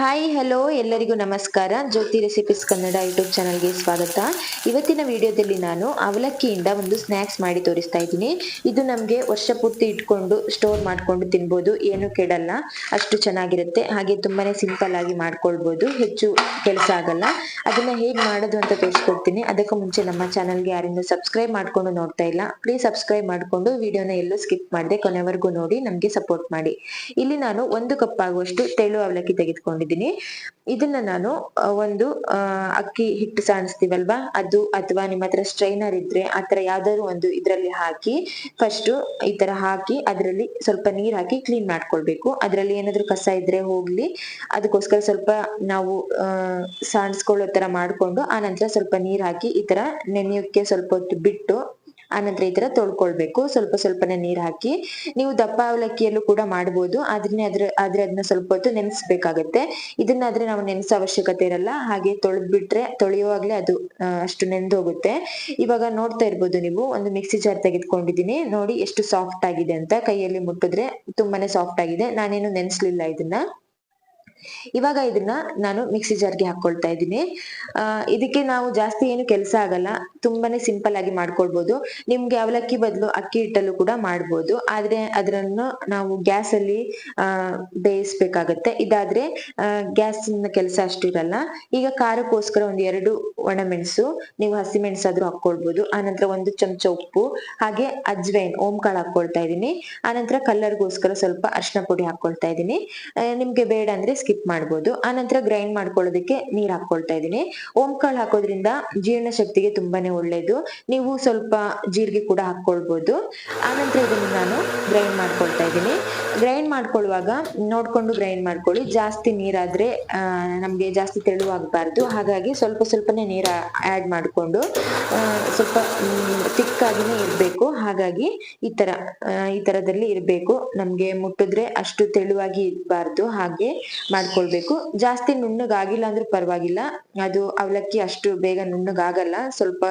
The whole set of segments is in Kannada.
ಹಾಯ್ ಹಲೋ ಎಲ್ಲರಿಗೂ ನಮಸ್ಕಾರ. ಜ್ಯೋತಿ ರೆಸಿಪೀಸ್ ಕನ್ನಡ ಯೂಟ್ಯೂಬ್ ಚಾನಲ್ಗೆ ಸ್ವಾಗತ. ಇವತ್ತಿನ ವಿಡಿಯೋದಲ್ಲಿ ನಾನು ಅವಲಕ್ಕಿಯಿಂದ ಒಂದು ಸ್ನ್ಯಾಕ್ಸ್ ಮಾಡಿ ತೋರಿಸ್ತಾ ಇದ್ದೀನಿ. ಇದು ನಮಗೆ ವರ್ಷ ಪೂರ್ತಿ ಇಟ್ಕೊಂಡು ಸ್ಟೋರ್ ಮಾಡ್ಕೊಂಡು ತಿನ್ಬೋದು. ಏನು ಕೆಡಲ್ಲ. ಅಷ್ಟು ಚೆನ್ನಾಗಿರುತ್ತೆ. ಹಾಗೆ ತುಂಬಾನೇ ಸಿಂಪಲ್ ಆಗಿ ಮಾಡ್ಕೊಳ್ಬೋದು. ಹೆಚ್ಚು ಕೆಲಸ ಆಗಲ್ಲ. ಅದನ್ನ ಹೇಗೆ ಮಾಡೋದು ಅಂತ ತೋರಿಸ್ಕೊಡ್ತೀನಿ. ಅದಕ್ಕೂ ಮುಂಚೆ ನಮ್ಮ ಚಾನಲ್ಗೆ ಯಾರಿಂದ ಸಬ್ಸ್ಕ್ರೈಬ್ ಮಾಡ್ಕೊಂಡು ನೋಡ್ತಾ ಇಲ್ಲ ಪ್ಲೀಸ್ ಸಬ್ಸ್ಕ್ರೈಬ್ ಮಾಡ್ಕೊಂಡು ವಿಡಿಯೋನ ಎಲ್ಲೂ ಸ್ಕಿಪ್ ಮಾಡದೆ ಕೊನೆವರೆಗೂ ನೋಡಿ, ನಮಗೆ ಸಪೋರ್ಟ್ ಮಾಡಿ. ಇಲ್ಲಿ ನಾನು ಒಂದು ಕಪ್ ಆಗುವಷ್ಟು ತೆಳು ಅವಲಕ್ಕಿ ತೆಗೆದುಕೊಂಡಿದ್ದೀನಿ. ಇದನ್ನ ನಾನು ಆ, ಒಂದು ಆ, ಅಕ್ಕಿ ಹಿಟ್ಟು ಸಾಣಿಸ್ತೀವಲ್ವಾ ಅದು ಅಥವಾ ನಿಮ್ಮ ಹತ್ರ ಸ್ಟ್ರೈನರ್ ಇದ್ರೆ ಆತರ ಯಾವ್ದಾದ್ರು ಒಂದು ಇದ್ರಲ್ಲಿ ಹಾಕಿ ಫಸ್ಟ್ ಈ ತರ ಹಾಕಿ ಅದರಲ್ಲಿ ಸ್ವಲ್ಪ ನೀರ್ ಹಾಕಿ ಕ್ಲೀನ್ ಮಾಡ್ಕೊಳ್ಬೇಕು. ಅದ್ರಲ್ಲಿ ಏನಾದ್ರು ಕಸ ಇದ್ರೆ ಹೋಗ್ಲಿ. ಅದಕ್ಕೋಸ್ಕರ ಸ್ವಲ್ಪ ನಾವು ಆ ಸಾಣಿಸ್ಕೊಳ್ಳೋ ತರ ಮಾಡ್ಕೊಂಡು ಆನಂತರ ಸ್ವಲ್ಪ ನೀರ್ ಹಾಕಿ ಈ ತರ ನೆನೆಯೋಕೆ ಸ್ವಲ್ಪ ಹೊತ್ತು ಬಿಟ್ಟು ಆನಂತರ ಈ ತರ ತೊಳ್ಕೊಳ್ಬೇಕು. ಸ್ವಲ್ಪ ಸ್ವಲ್ಪನೇ ನೀರ್ ಹಾಕಿ ನೀವು ದಪ್ಪ ಅವಲಕ್ಕಿಯಲ್ಲೂ ಕೂಡ ಮಾಡ್ಬೋದು. ಆದ್ರೆ ಅದ್ರ, ಆದ್ರೆ ಅದನ್ನ ಸ್ವಲ್ಪ ಹೊತ್ತು ನೆನೆಸ್ಬೇಕಾಗತ್ತೆ. ಇದನ್ನಾದ್ರೆ ನಾವು ನೆನೆಸೋ ಅವಶ್ಯಕತೆ ಇರಲ್ಲ. ಹಾಗೆ ತೊಳೆದ್ಬಿಟ್ರೆ, ತೊಳೆಯುವಾಗ್ಲೇ ಅದು ಅಷ್ಟು ನೆಂದು ಹೋಗುತ್ತೆ. ಇವಾಗ ನೋಡ್ತಾ ಇರ್ಬೋದು ನೀವು. ಒಂದು ಮಿಕ್ಸಿ ಜಾರ್ ತೆಗೆದುಕೊಂಡಿದ್ದೀನಿ. ನೋಡಿ ಎಷ್ಟು ಸಾಫ್ಟ್ ಆಗಿದೆ ಅಂತ. ಕೈಯಲ್ಲಿ ಮುಟ್ಟಿದ್ರೆ ತುಂಬಾನೇ ಸಾಫ್ಟ್ ಆಗಿದೆ. ನಾನೇನು ನೆನೆಸ್ಲಿಲ್ಲ ಇದನ್ನ. ಇವಾಗ ಇದನ್ನ ನಾನು ಮಿಕ್ಸಿ ಜಾರ್ಗೆ ಹಾಕೊಳ್ತಾ ಇದ್ದೀನಿ. ಇದಕ್ಕೆ ನಾವು ಜಾಸ್ತಿ ಏನು ಕೆಲಸ ಆಗಲ್ಲ. ತುಂಬಾನೇ ಸಿಂಪಲ್ ಆಗಿ ಮಾಡ್ಕೊಳ್ಬಹುದು ನಿಮ್ಗೆ ಅವಲಕ್ಕಿ ಬದಲು ಅಕ್ಕಿ ಹಿಟ್ಟಲ್ಲೂ ಕೂಡ ಮಾಡ್ಬೋದು. ಆದ್ರೆ ಅದರನ್ನು ನಾವು ಗ್ಯಾಸ್ ಅಲ್ಲಿ ಬೇಯಿಸ್ಬೇಕಾಗತ್ತೆ. ಇದಾದ್ರೆ ಗ್ಯಾಸ್ ಕೆಲಸ ಅಷ್ಟು ಇರಲ್ಲ ಈಗ ಖಾರಕ್ಕೋಸ್ಕರ ಒಂದ್ ಎರಡು ಒಣಮೆಣಸು ನೀವು ಹಸಿಮೆಣಸಾದ್ರೂ ಹಾಕೊಳ್ಬಹುದು ಆನಂತರ ಒಂದು ಚಮಚ ಉಪ್ಪು, ಹಾಗೆ ಅಜ್ವೈನ್ ಓಂಕಾಳು ಹಾಕೊಳ್ತಾ ಇದೀನಿ ಆನಂತರ ಕಲರ್ಗೋಸ್ಕರ ಸ್ವಲ್ಪ ಅರ್ಶಿನ ಪುಡಿ ಹಾಕೊಳ್ತಾ ಇದ್ದೀನಿ. ನಿಮ್ಗೆ ಬೇಡ ಅಂದ್ರೆ ಸ್ಕಿಪ್ ಮಾಡ್ಬೋದು. ಆನಂತರ ಗ್ರೈಂಡ್ ಮಾಡ್ಕೊಳ್ಳೋದಕ್ಕೆ ನೀರ್ ಹಾಕೊಳ್ತಾ ಇದೀನಿ ಓಂಕಾಳು ಹಾಕೋದ್ರಿಂದ ಜೀರ್ಣ ಶಕ್ತಿಗೆ ತುಂಬಾನೇ ಒಳ್ಳೇದು. ನೀವು ಸ್ವಲ್ಪ ಜೀರಿಗೆ ಕೂಡ ಹಾಕೊಳ್ಬಹುದು ಆನಂತರ ಇದನ್ನು ನಾನು ಗ್ರೈಂಡ್ ಮಾಡ್ಕೊಳ್ತಾ ಇದ್ದೀನಿ. ಗ್ರೈಂಡ್ ಮಾಡ್ಕೊಳ್ಳುವಾಗ ನೋಡ್ಕೊಂಡು ಗ್ರೈಂಡ್ ಮಾಡ್ಕೊಳ್ಳಿ. ಜಾಸ್ತಿ ನೀರಾದ್ರೆ ನಮ್ಗೆ ಜಾಸ್ತಿ ತೆಳುವಾಗಬಾರ್ದು. ಹಾಗಾಗಿ ಸ್ವಲ್ಪ ಸ್ವಲ್ಪನೇ ನೀರ ಆಡ್ ಮಾಡ್ಕೊಂಡು ಸ್ವಲ್ಪ ತಿಕ್ಕಾಗಿನೇ ಇರಬೇಕು. ಹಾಗಾಗಿ ಈ ಥರ ಈ ತರದಲ್ಲಿ ಇರಬೇಕು. ನಮಗೆ ಮುಟ್ಟಿದ್ರೆ ಅಷ್ಟು ತೆಳುವಾಗಿ ಇರಬಾರ್ದು. ಹಾಗೆ ಮಾಡ್ಕೊಳ್ಬೇಕು. ಜಾಸ್ತಿ ನುಣ್ಣಗಾಗಿಲ್ಲ ಅಂದ್ರೆ ಪರವಾಗಿಲ್ಲ. ಅದು ಅವಲಕ್ಕಿ ಅಷ್ಟು ಬೇಗ ನುಣ್ಣಗಾಗಲ್ಲ. ಸ್ವಲ್ಪ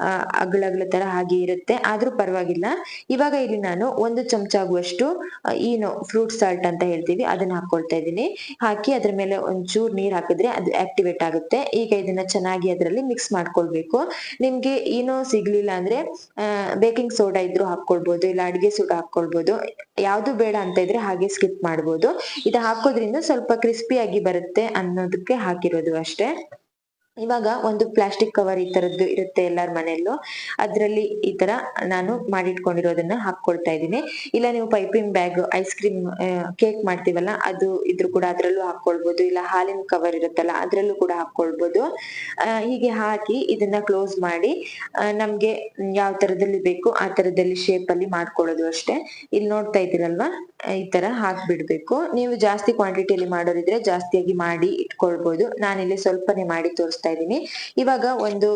ಆ, ಅಗ್ಳ ಅಗ್ಳ ತರ ಹಾಗೆ ಇರುತ್ತೆ. ಆದ್ರೂ ಪರವಾಗಿಲ್ಲ. ಇವಾಗ ಇಲ್ಲಿ ನಾನು ಒಂದು ಚಮಚ ಆಗುವಷ್ಟು ಏನು ಫ್ರೂಟ್ ಸಾಲ್ಟ್ ಅಂತ ಹೇಳ್ತೀವಿ, ಅದನ್ನ ಹಾಕೊಳ್ತಾ ಇದ್ದೀನಿ. ಹಾಕಿ ಅದ್ರ ಮೇಲೆ ಒಂಚೂರು ನೀರ್ ಹಾಕಿದ್ರೆ ಅದು ಆಕ್ಟಿವೇಟ್ ಆಗುತ್ತೆ. ಈಗ ಇದನ್ನ ಚೆನ್ನಾಗಿ ಅದರಲ್ಲಿ ಮಿಕ್ಸ್ ಮಾಡ್ಕೊಳ್ಬೇಕು. ನಿಮ್ಗೆ ಏನೋ ಸಿಗ್ಲಿಲ್ಲ ಅಂದ್ರೆ ಬೇಕಿಂಗ್ ಸೋಡಾ ಇದ್ರೂ ಹಾಕೊಳ್ಬಹುದು ಇಲ್ಲ ಅಡಿಗೆ ಸೋಡಾ ಹಾಕೊಳ್ಬಹುದು ಯಾವ್ದು ಬೇಡ ಅಂತ ಇದ್ರೆ ಹಾಗೆ ಸ್ಕಿಪ್ ಮಾಡ್ಬೋದು. ಇದು ಹಾಕೋದ್ರಿಂದ ಸ್ವಲ್ಪ ಕ್ರಿಸ್ಪಿಯಾಗಿ ಬರುತ್ತೆ ಅನ್ನೋದಕ್ಕೆ ಹಾಕಿರೋದು ಅಷ್ಟೇ. ಇವಾಗ ಒಂದು ಪ್ಲಾಸ್ಟಿಕ್ ಕವರ್ ಈ ತರದ್ದು ಇರುತ್ತೆ ಎಲ್ಲರ ಮನೆಯಲ್ಲೂ. ಅದ್ರಲ್ಲಿ ಈ ತರ ನಾನು ಮಾಡಿಟ್ಕೊಂಡಿರೋದನ್ನ ಹಾಕೊಳ್ತಾ ಇದ್ದೀನಿ. ಇಲ್ಲ ನೀವು piping bag, ice cream cake ಮಾಡ್ತೀವಲ್ಲ, ಅದು ಇದ್ರು ಕೂಡ ಅದ್ರಲ್ಲೂ ಹಾಕೊಳ್ಬಹುದು ಇಲ್ಲ ಹಾಲಿನ ಕವರ್ ಇರುತ್ತಲ್ಲ, ಅದ್ರಲ್ಲೂ ಕೂಡ ಹಾಕೊಳ್ಬಹುದು ಹೀಗೆ ಹಾಕಿ ಇದನ್ನ ಕ್ಲೋಸ್ ಮಾಡಿ ನಮ್ಗೆ ಯಾವ ತರದಲ್ಲಿ ಬೇಕು ಆ ತರದಲ್ಲಿ ಶೇಪ್ ಅಲ್ಲಿ ಮಾಡ್ಕೊಳ್ಳೋದು ಅಷ್ಟೇ. ಇಲ್ಲಿ ನೋಡ್ತಾ ಇದ್ದೀರಲ್ವಾ? ಈ ತರ ಹಾಕ್ಬಿಡ್ಬೇಕು. ನೀವು ಜಾಸ್ತಿ ಕ್ವಾಂಟಿಟಿಯಲ್ಲಿ ಮಾಡೋರಿದ್ರೆ ಜಾಸ್ತಿಯಾಗಿ ಮಾಡಿ ಇಟ್ಕೊಳ್ಬಹುದು ನಾನಿಲ್ಲಿ ಸ್ವಲ್ಪನೇ ಮಾಡಿ ತೋರಿಸ್ತಾ ಇದ್ದೀನಿ. ಇವಾಗ ಒಂದು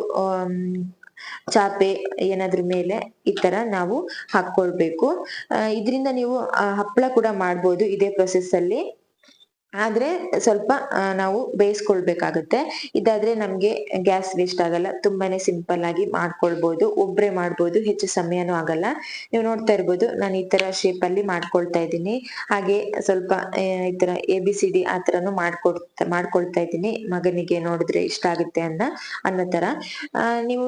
ಚಾಪೆ ಏನಾದ್ರ ಮೇಲೆ ಈ ತರ ನಾವು ಹಾಕೊಳ್ಬೇಕು ಇದರಿಂದ ನೀವು ಹಪ್ಪಳ ಕೂಡ ಮಾಡ್ಬೋದು ಇದೇ ಪ್ರೊಸೆಸ್ ಅಲ್ಲಿ. ಆದ್ರೆ ಸ್ವಲ್ಪ ನಾವು ಬೇಯಿಸ್ಕೊಳ್ಬೇಕಾಗತ್ತೆ. ಇದಾದ್ರೆ ನಮ್ಗೆ ಗ್ಯಾಸ್ ವೇಸ್ಟ್ ಆಗಲ್ಲ. ತುಂಬಾನೇ ಸಿಂಪಲ್ ಆಗಿ ಮಾಡ್ಕೊಳ್ಬಹುದು ಒಬ್ರೆ ಮಾಡ್ಬೋದು. ಹೆಚ್ಚು ಸಮಯನೂ ಆಗಲ್ಲ. ನೀವು ನೋಡ್ತಾ ಇರ್ಬೋದು, ನಾನು ಈ ತರ ಶೇಪ್ ಅಲ್ಲಿ ಮಾಡ್ಕೊಳ್ತಾ ಇದ್ದೀನಿ. ಹಾಗೆ ಸ್ವಲ್ಪ ಈ ತರ ಎ ಬಿ ಸಿ ಡಿ ಆ ತರನು ಮಾಡ್ಕೊಡ್ತಾ ಮಾಡ್ಕೊಳ್ತಾ ಇದ್ದೀನಿ. ಮಗನಿಗೆ ನೋಡಿದ್ರೆ ಇಷ್ಟ ಆಗುತ್ತೆ ಅನ್ನ, ಅನ್ನೋ ತರ. ನೀವು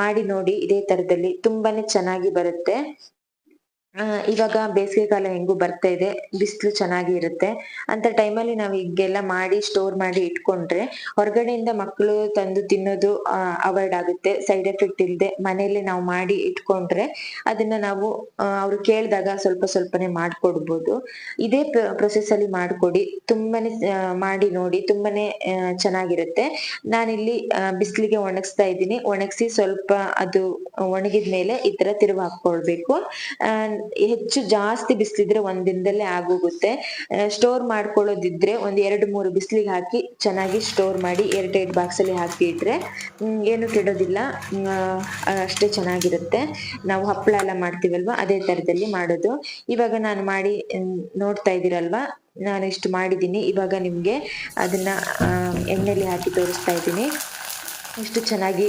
ಮಾಡಿ ನೋಡಿ. ಇದೇ ತರದಲ್ಲಿ ತುಂಬಾನೇ ಚೆನ್ನಾಗಿ ಬರುತ್ತೆ. ಇವಾಗ ಬೇಸಿಗೆ ಕಾಲ ಹೆಂಗು ಬರ್ತಾ ಇದೆ, ಬಿಸಿಲು ಚೆನ್ನಾಗಿ ಇರುತ್ತೆ ಅಂತ ಟೈಮಲ್ಲಿ ನಾವು ಹೀಗೆಲ್ಲ ಮಾಡಿ ಸ್ಟೋರ್ ಮಾಡಿ ಇಟ್ಕೊಂಡ್ರೆ ಹೊರಗಡೆಯಿಂದ ಮಕ್ಕಳು ತಂದು ತಿನ್ನೋದು ಅವಾಯ್ಡ್ ಆಗುತ್ತೆ. ಸೈಡ್ ಎಫೆಕ್ಟ್ ಇಲ್ಲದೆ ಮನೆಯಲ್ಲಿ ನಾವು ಮಾಡಿ ಇಟ್ಕೊಂಡ್ರೆ ಅದನ್ನ ನಾವು ಅವ್ರು ಕೇಳಿದಾಗ ಸ್ವಲ್ಪ ಸ್ವಲ್ಪನೇ ಮಾಡ್ಕೊಡ್ಬೋದು. ಇದೇ ಪ್ರೊಸೆಸ್ ಅಲ್ಲಿ ಮಾಡ್ಕೊಡಿ. ತುಂಬಾನೇ ಮಾಡಿ ನೋಡಿ, ತುಂಬಾನೇ ಚೆನ್ನಾಗಿರುತ್ತೆ. ನಾನಿಲ್ಲಿ ಬಿಸಿಲಿಗೆ ಒಣಗಿಸ್ತಾ ಇದ್ದೀನಿ. ಒಣಗಿಸಿ ಸ್ವಲ್ಪ ಅದು ಒಣಗಿದ್ಮೇಲೆ ಈ ತರ ತಿರುವು ಹಾಕೊಳ್ಬೇಕು ಹೆಚ್ಚು ಜಾಸ್ತಿ ಬಿಸಿಲಿದ್ರೆ ಒಂದ್ ದಿನದಲ್ಲೇ ಆಗೋಗುತ್ತೆ. ಸ್ಟೋರ್ ಮಾಡ್ಕೊಳ್ಳೋದಿದ್ರೆ ಒಂದ್ ಎರಡು ಮೂರು ಬಿಸಿಲಿಗೆ ಹಾಕಿ ಚೆನ್ನಾಗಿ ಸ್ಟೋರ್ ಮಾಡಿ ಎರಡೆರಡು ಬಾಕ್ಸ್ ಅಲ್ಲಿ ಹಾಕಿ ಇಟ್ರೆ ಏನು ಕೆಡೋದಿಲ್ಲ. ಅಷ್ಟೇ ಚೆನ್ನಾಗಿರುತ್ತೆ. ನಾವು ಹಪ್ಪಳ ಎಲ್ಲ ಮಾಡ್ತೀವಲ್ವಾ? ಅದೇ ತರದಲ್ಲಿ ಮಾಡೋದು. ಇವಾಗ ನಾನು ಮಾಡಿ ನೋಡ್ತಾ ಇದ್ದೀರಲ್ವಾ? ನಾನು ಇಷ್ಟು ಮಾಡಿದ್ದೀನಿ. ಇವಾಗ ನಿಮ್ಗೆ ಅದನ್ನ ಎಣ್ಣೆಲಿ ಹಾಕಿ ತೋರಿಸ್ತಾ ಇದ್ದೀನಿ. ಇಷ್ಟು ಚೆನ್ನಾಗಿ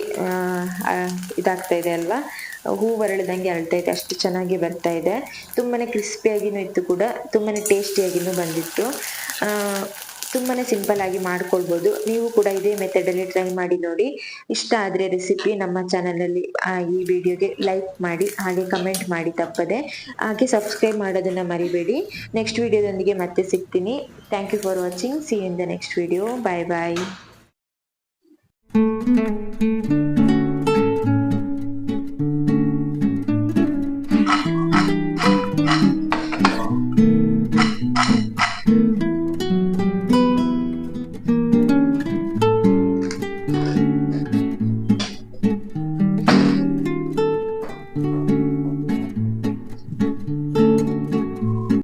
ಇದಾಗ್ತಾ ಇದೆ ಅಲ್ವಾ? ಹೂ ಅರಳಿದಂಗೆ ಅರಳ್ತಾ ಇದೆ ಅಷ್ಟು ಚೆನ್ನಾಗಿ ಬರ್ತಾ ಇದೆ ತುಂಬಾನೇ ಕ್ರಿಸ್ಪಿಯಾಗಿನೂ ಇತ್ತು ಕೂಡ, ತುಂಬಾನೇ ಟೇಸ್ಟಿಯಾಗಿನೂ ಬಂದಿತ್ತು. ತುಂಬಾ ಆಗಿ ಮಾಡ್ಕೊಳ್ಬೋದು. ನೀವು ಕೂಡ ಇದೇ ಮೆಥಡಲ್ಲಿ ಟ್ರೈ ಮಾಡಿ ನೋಡಿ. ಇಷ್ಟ ಆದ್ರೆ ರೆಸಿಪಿ ನಮ್ಮ ಚಾನಲಲ್ಲಿ ಈ ವಿಡಿಯೋಗೆ ಲೈಕ್ ಮಾಡಿ, ಹಾಗೆ ಕಮೆಂಟ್ ಮಾಡಿ ತಪ್ಪದೆ. ಹಾಗೆ ಸಬ್ಸ್ಕ್ರೈಬ್ ಮಾಡೋದನ್ನ ಮರಿಬೇಡಿ. ನೆಕ್ಸ್ಟ್ ವಿಡಿಯೋದೊಂದಿಗೆ ಮತ್ತೆ ಸಿಗ್ತೀನಿ. Thank you for watching see in the next video bye bye